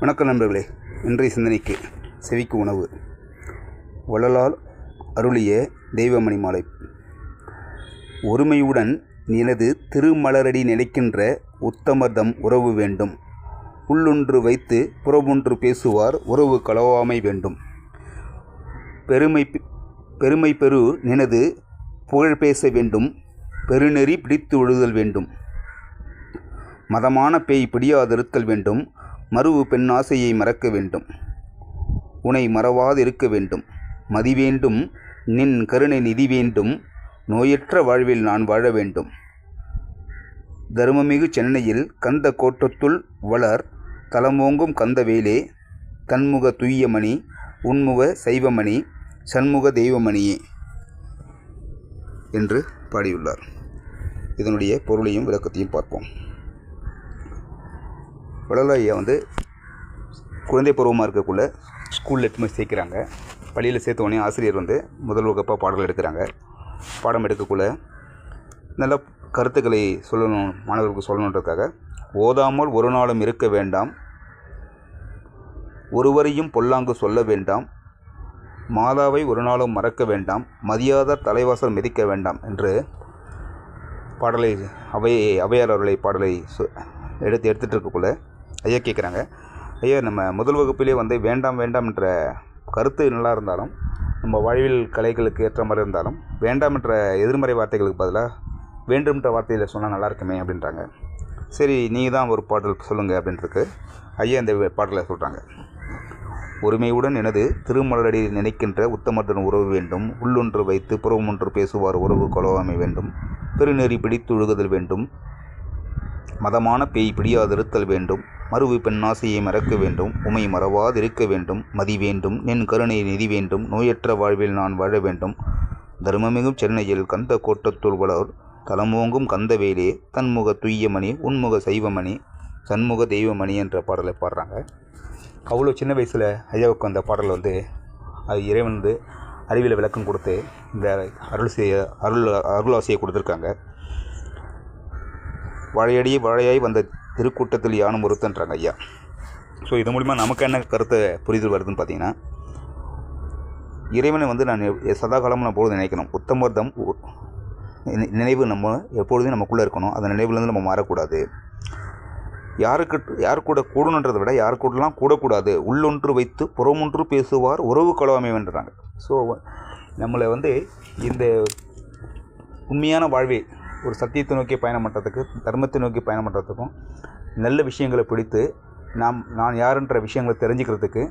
வணக்கம் நண்பர்களே. இன்றைய சிந்தனைக்கு செவிக்கு உணவு. வள்ளலால் அருளிய தெய்வமணி மாலை. ஒருமையுடன் நினது திருமலரடி நினைக்கின்ற உத்தமர்தம் உறவு வேண்டும். உள்ளொன்று வைத்து புறவொன்று பேசுவார் உறவு கலவாமை வேண்டும். பெருமை பெருமை பெரு நினது புகழ் பேச வேண்டும். பெருநெறி பிடித்து ஒழுதல் வேண்டும். மதமான பேய் பிடியாதிருத்தல் வேண்டும். மறுவு பெண் ஆசையை மறக்க வேண்டும். உனை மறவாதிருக்க வேண்டும். மதி வேண்டும். நின் கருணை நிதி வேண்டும். நோயற்ற வாழ்வில் நான் வாழ வேண்டும். தருமமிகு சென்னையில் கந்த கோட்டத்துள் வளர் தலமோங்கும் கந்தவேலே தன்முக துய்யமணி உன்முக சைவமணி சண்முக தெய்வமணியே என்று பாடியுள்ளார். இதனுடைய பொருளையும் விளக்கத்தையும் பார்ப்போம். வள்ளலாரியா வந்து குழந்தை பருவமாக இருக்கக்குள்ள ஸ்கூலில் எடுத்து போய் சேர்க்குறாங்க. பள்ளியில் சேர்த்த உடனே ஆசிரியர் வந்து முதல் வகுப்பாக பாடல் எடுக்கிறாங்க. பாடம் எடுக்கக்குள்ளே நல்ல கருத்துக்களை சொல்லணும் மாணவர்களுக்கு சொல்லணுன்றதுக்காக ஓதாமல் ஒரு நாளும் இருக்க வேண்டாம். ஒருவரையும் பொல்லாங்கு சொல்ல வேண்டாம். மாதாவை ஒரு நாளும் மறக்க வேண்டாம். மதியாத தலைவாசல் மிதிக்க வேண்டாம் என்று பாடலை அவை அவையார் அவர்களை பாடலை சொ எடுத்து எடுத்துகிட்டு இருக்கக்குள்ள ஐயா கேட்குறாங்க ஐயா நம்ம முதல் வகுப்பிலே வந்து வேண்டாம் வேண்டாம் என்ற கருத்து நல்லா இருந்தாலும் நம்ம வாழ்வில் கலைகளுக்கு ஏற்ற மாதிரி இருந்தாலும் வேண்டாம் என்ற எதிர்மறை வார்த்தைகளுக்கு பதிலாக வேண்டும்ன்ற வார்த்தையில் சொன்னால் நல்லா இருக்குமே அப்படின்றாங்க. சரி நீங்கள் தான் ஒரு பாடல் சொல்லுங்கள் அப்படின்றதுக்கு ஐயா இந்த பாடலை சொல்கிறாங்க ஒருமையுடன் எனது திருமலரடி நினைக்கின்ற உத்தமத்துடன் உறவு வேண்டும். உள்ளொன்று வைத்து புறவமொன்று பேசுவார் உறவு கொலவாமை வேண்டும். பெருநெறி பிடித்துழுகுதல் வேண்டும். மதமான பேய் பிடியாதிருத்தல் வேண்டும். மறுவு பெண் ஆசையை மறக்க வேண்டும். உமை மறவாதிருக்க வேண்டும். மதி வேண்டும். நின் கருணை நிதி வேண்டும். நோயற்ற வாழ்வில் நான் வாழ வேண்டும். தர்மமிகும் சென்னையில் கந்த கோட்டத்துள் வளர். தலமோங்கும் கந்தவேலே தன்முக துய்யமணி உன்முக சைவமணி. சண்முக தெய்வமணி என்ற பாடலை பாடுறாங்க. அவ்வளோ சின்ன வயசில் ஐயாவுக்கு அந்த பாடல் வந்து அது இறைவன் வந்து அறிவியல் விளக்கம் கொடுத்து இந்த அருள் செய்ய அருள் அருளாசையை கொடுத்துருக்காங்க. வாழையடி வாழையாய் வந்த திருக்கூட்டத்தில் யானும் ஒருத்தன்றாங்க ஐயா. ஸோ இது மூலிமா நமக்கு என்ன கருத்தை புரிதல் வருதுன்னு பார்த்தீங்கன்னா இறைவனை வந்து நான் எ- சதா காலமும் நான் பொழுது நினைக்கணும். உத்தமர்தம் உ- நினைவு நம்ம எப்பொழுதும் நமக்குள்ளே இருக்கணும். அந்த நினைவுலேருந்து நம்ம மாறக்கூடாது. யாருக்கு யார் கூட கூடணுன்றதை விட யார் கூடலாம் கூடக்கூடாது. உள்ளொன்று வைத்து புறமொன்று பேசுவார் உறவு கொலவமைவன்றாங்க ஸோ நம்மளை வந்து இந்த உண்மையான வாழ்வை ஒரு சத்தியத்தை நோக்கி பயணம் பண்ணுறதுக்கு தர்மத்தை நோக்கி பயணம் பண்ணுறதுக்கும் நல்ல விஷயங்களை பிடித்து நாம் நான் யாருன்ற விஷயங்களை தெரிஞ்சுக்கிறதுக்கு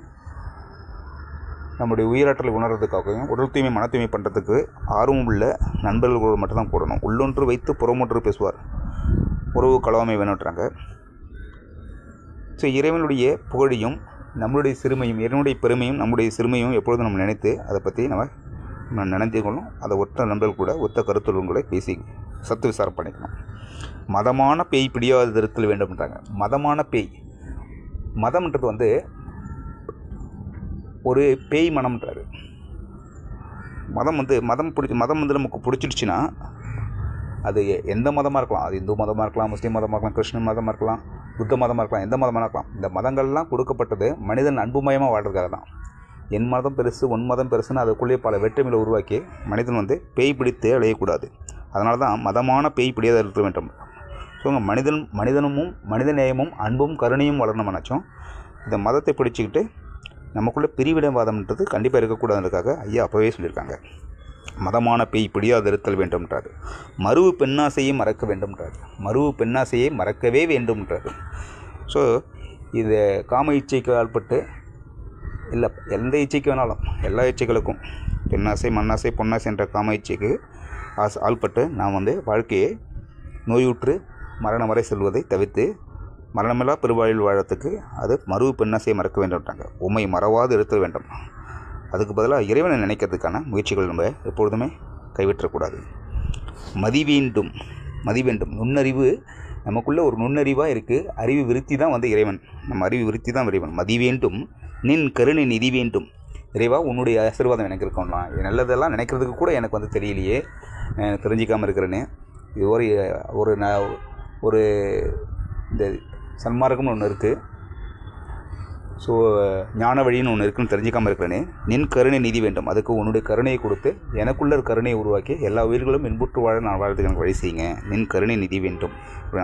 நம்முடைய உயிராற்றலை உணர்றதுக்காகவும் உடல் தூய்மை மன தூய்மை பண்ணுறதுக்கு ஆர்வம் உள்ள நண்பர்களோடு மட்டும்தான் கூடணும். உள்ளொன்று வைத்து புறமொன்று பேசுவார். உறவு கலவாமை வேணுன்றாங்க ஸோ இறைவனுடைய புகழையும் நம்மளுடைய சிறுமையும் இறைவனுடைய பெருமையும் நம்முடைய சிறுமையும் எப்பொழுதும் நம்ம நினைத்து அதை பற்றி நம்ம நினைத்து கொள்ளும் அதை ஒற்ற நண்பர்கள் கூட ஒத்த கருத்துள்ளவங்களை கூட பேசி சத்து விசாரம் பண்ணிக்கணும். மதமான பேய் பிடியாத திருத்தல் வேண்டும்ன்றாங்க. மதமான பேய். மதம்ன்றது வந்து ஒரு பேய் மனம்ன்றாரு. மதம் வந்து மதம் பிடிச்சி மதம் வந்து நமக்கு பிடிச்சிடுச்சுன்னா அது எந்த மதமாக இருக்கலாம். அது இந்து மதமாக இருக்கலாம் முஸ்லீம் மதமாக இருக்கலாம் கிறிஸ்டின் மதமாக இருக்கலாம் புத்த மதமாக இருக்கலாம் எந்த மதமாக இருக்கலாம். இந்த மதங்கள்லாம் கொடுக்கப்பட்டது மனிதன் அன்புமயமாக வாழ்றதுக்காக தான். என் மதம் பெருசு உன் மதம் பெருசுன்னு அதுக்குள்ளேயே பல வெற்றுமைகளை உருவாக்கி மனிதன் வந்து பேய் பிடித்து அலையக்கூடாது அதனால தான் மதமான பேய் பிடியாத இருக்க வேண்டும். ஸோ மனிதன் மனிதனமும் மனித நேயமும் அன்பும் கருணையும் வளரணும் நினச்சோம் இந்த மதத்தை பிடிச்சிக்கிட்டு நமக்குள்ளே பிரிவிடவாதம்ன்றது கண்டிப்பாக இருக்கக்கூடாதுன்றதுக்காக ஐயா அப்போவே சொல்லியிருக்காங்க. மதமான பேய் பிடியாதிருத்தல் வேண்டும்ன்றார். மறுவு பெண்ணாசையை மறக்க வேண்டும்ன்றார். மறுவு பெண்ணாசையை மறக்கவே வேண்டும்ன்றார். ஸோ இது காம இச்சைக்கு ஆள்பட்டு இல்லை எந்த இச்சைக்கு வேணாலும் எல்லா இச்சைகளுக்கும். பெண்ணாசை மண்ணாசை பொன்னாசை என்ற காம ஆஸ் ஆள்பட்டு நாம் வந்து வாழ்க்கையை நோயுற்று மரணம் வரை செல்வதை தவிர்த்து மரணமில்லா பெருவாழில் வாழறதுக்கு அது மருவு பெண்ணாசையை மறக்க வேண்டும்ட்டாங்க. உண்மை மறவாது இருத்தல் வேண்டும். அதுக்கு பதிலாக இறைவனை நினைக்கிறதுக்கான முயற்சிகள் நம்ம எப்பொழுதுமே கைவிற்றக்கூடாது மதி வேண்டும் மதி வேண்டும் நுண்ணறிவு நமக்குள்ளே ஒரு நுண்ணறிவாக இருக்குது அறிவு விருத்தி தான் வந்து இறைவன். நம்ம அறிவு விருத்தி தான் இறைவன். மதி வேண்டும் நின் கருணை நிதி வேண்டும். இறைவா உன்னுடைய ஆசீர்வாதம் எனக்கு இருக்கணும்லாம் நல்லதெல்லாம் நினைக்கிறதுக்கு கூட எனக்கு வந்து தெரியலையே. தெரிஞ்சிக்காமல் இருக்கிறேன்னு இது ஒரு ஒரு ந ஒரு இந்த சன்மார்க்கம்னு ஒன்று இருக்குது ஸோ ஞான வழின்னு ஒன்று இருக்குன்னு தெரிஞ்சிக்காமல் இருக்கிறேனே. நின் கருணை நிதி வேண்டும். அதுக்கு உன்னுடைய கருணையை கொடுத்து எனக்குள்ள கருணையை உருவாக்கி எல்லா உயிர்களும் இன்புற்று வாழ நான் வாழ்றதுக்கு எனக்கு வழி செய்யுங்க. நின் கருணை நிதி வேண்டும்.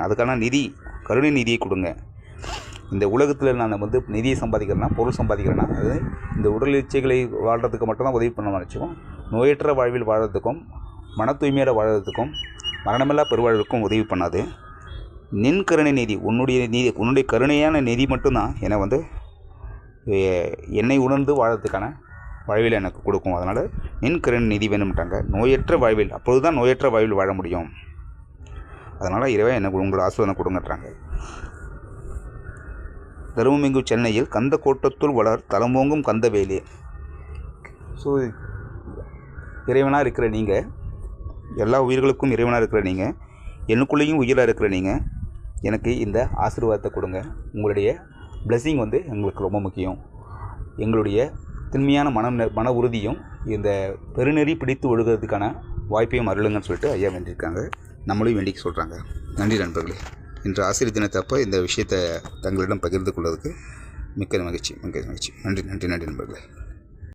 அதுக்கான நிதி கருணை நிதியை கொடுங்க. இந்த உலகத்தில் நான் வந்து நிதியை சம்பாதிக்கிறேன்னா பொருள் சம்பாதிக்கிறேன்னா அது இந்த உடல் இச்சைகளை வாழ்கிறதுக்கு மட்டும்தான் உதவி பண்ண நினச்சிக்கும். நோயற்ற வாழ்வில் வாழறதுக்கும் மன தூய்மையோட வாழ்கிறதுக்கும் மரணமில்லா பெருவாழ்வுக்கும் உதவி பண்ணாது. நின் கருணை நிதி உன்னுடைய நீதி உன்னுடைய கருணையான நிதி மட்டும்தான் என்னை வந்து என்னை உணர்ந்து வாழறதுக்கான வாழ்வில் எனக்கு கொடுக்கும். அதனால் நின் கருணை நிதி வேணும்ட்டாங்க. நோயற்ற வாழ்வில் அப்பொழுது தான் நோயற்ற வாழ்வில் வாழ முடியும். அதனால் இரவே எனக்கு உங்களோட ஆசோதனை கொடுங்கன்றாங்க. தருமமிகு சென்னையில் கந்த கோட்டத்துள் வளர் தலமோங்கும் கந்தவேலி. ஸோ இறைவனாக இருக்கிற நீங்கள் எல்லா உயிர்களுக்கும் இறைவனாக இருக்கிற நீங்கள் எனக்குள்ளேயும் உயிராக இருக்கிற நீங்கள் எனக்கு இந்த ஆசீர்வாதத்தை கொடுங்க. உங்களுடைய blessing வந்து எங்களுக்கு ரொம்ப முக்கியம். எங்களுடைய திண்மையான மனம் மன உறுதியும் இந்த பெருநெறி பிடித்து ஒழுகிறதுக்கான வாய்ப்பையும் அருளுங்கன்னு சொல்லிட்டு ஐயா வேண்டியிருக்காங்க. நம்மளையும் வேண்டிக்க சொல்கிறாங்க நன்றி நண்பர்களே. இன்று ஆசிரியர் தினத்தப்போ இந்த விஷயத்தை தங்களிடம் பகிர்ந்து கொள்வதற்கு மிக்க மகிழ்ச்சி மிக்க மகிழ்ச்சி. நன்றி நன்றி நன்றி நண்பர்களே.